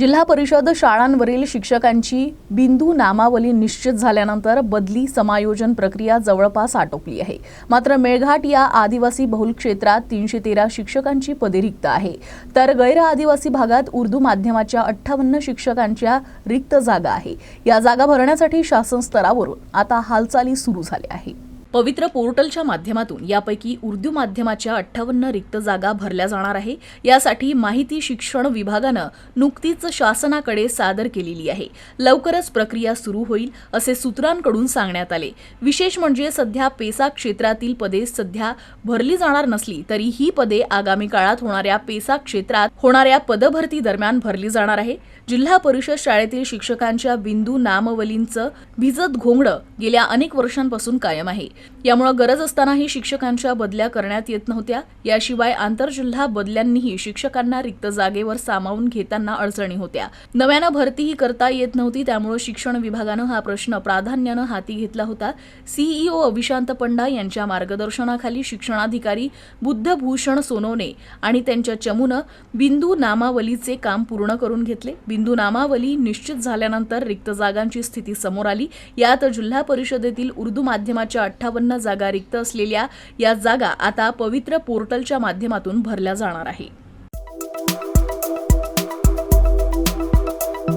जिल्हा परिषद शाळांवरील शिक्षकांची बिंदू नामावली निश्चित झाल्यानंतर बदली समायोजन प्रक्रिया जवळपास आटोपली आहे. मात्र मेळघाट या आदिवासी बहुल क्षेत्रात तीनशे तेरा शिक्षकांची पदे रिक्त आहे. तर गैर आदिवासी भागात उर्दू माध्यमाच्या अठ्ठावन्न शिक्षकांच्या रिक्त जागा आहे. या जागा भरण्यासाठी शासन स्तरावरून आता हालचाली सुरू झाल्या आहे पवित्र पोर्टलच्या माध्यमातून यापैकी उर्दू माध्यमाच्या अठ्ठावन्न रिक्त जागा भरल्या जाणार आहे. यासाठी माहिती शिक्षण विभागानं नुकतीच शासनाकडे सादर केलेली आहे. लवकरच प्रक्रिया सुरू होईल असे सूत्रांकडून सांगण्यात आले. विशेष म्हणजे सध्या पेसा क्षेत्रातील पदे सध्या भरली जाणार नसली तरी ही पदे आगामी काळात होणाऱ्या पेसा क्षेत्रात होणाऱ्या पदभरती दरम्यान भरली जाणार आहे. जिल्हा परिषद शाळेतील शिक्षकांच्या बिंदू नामवलींचं भिजत घोंगडं गेल्या अनेक वर्षांपासून कायम आहे. यामुळे गरज असतानाही शिक्षकांच्या बदल्या करण्यात येत नव्हत्या. याशिवाय आंतरजिल्हा बदल्यांनीही शिक्षकांना रिक्त जागेवर सामावून घेताना अडचणी होत्या. नव्यानं भरतीही करता येत नव्हती त्यामुळे शिक्षण विभागानं हा प्रश्न प्राधान्यानं हाती घेतला होता. सीईओ अभिशांत पंडा यांच्या मार्गदर्शनाखाली शिक्षणाधिकारी बुद्धभूषण सोनवणे आणि त्यांच्या चमूनं बिंदू नामावलीचे काम पूर्ण करून घेतले. बिंदू नामावली निश्चित झाल्यानंतर रिक्त जागांची स्थिती समोर आली. यात जिल्हा परिषदेतील उर्दू माध्यमाच्या अठ्ठा अठ्ठावन्न जागा रिक्त असलेल्या या जागा आता पवित्र पोर्टलच्या माध्यमातून भरल्या जाणार आहे.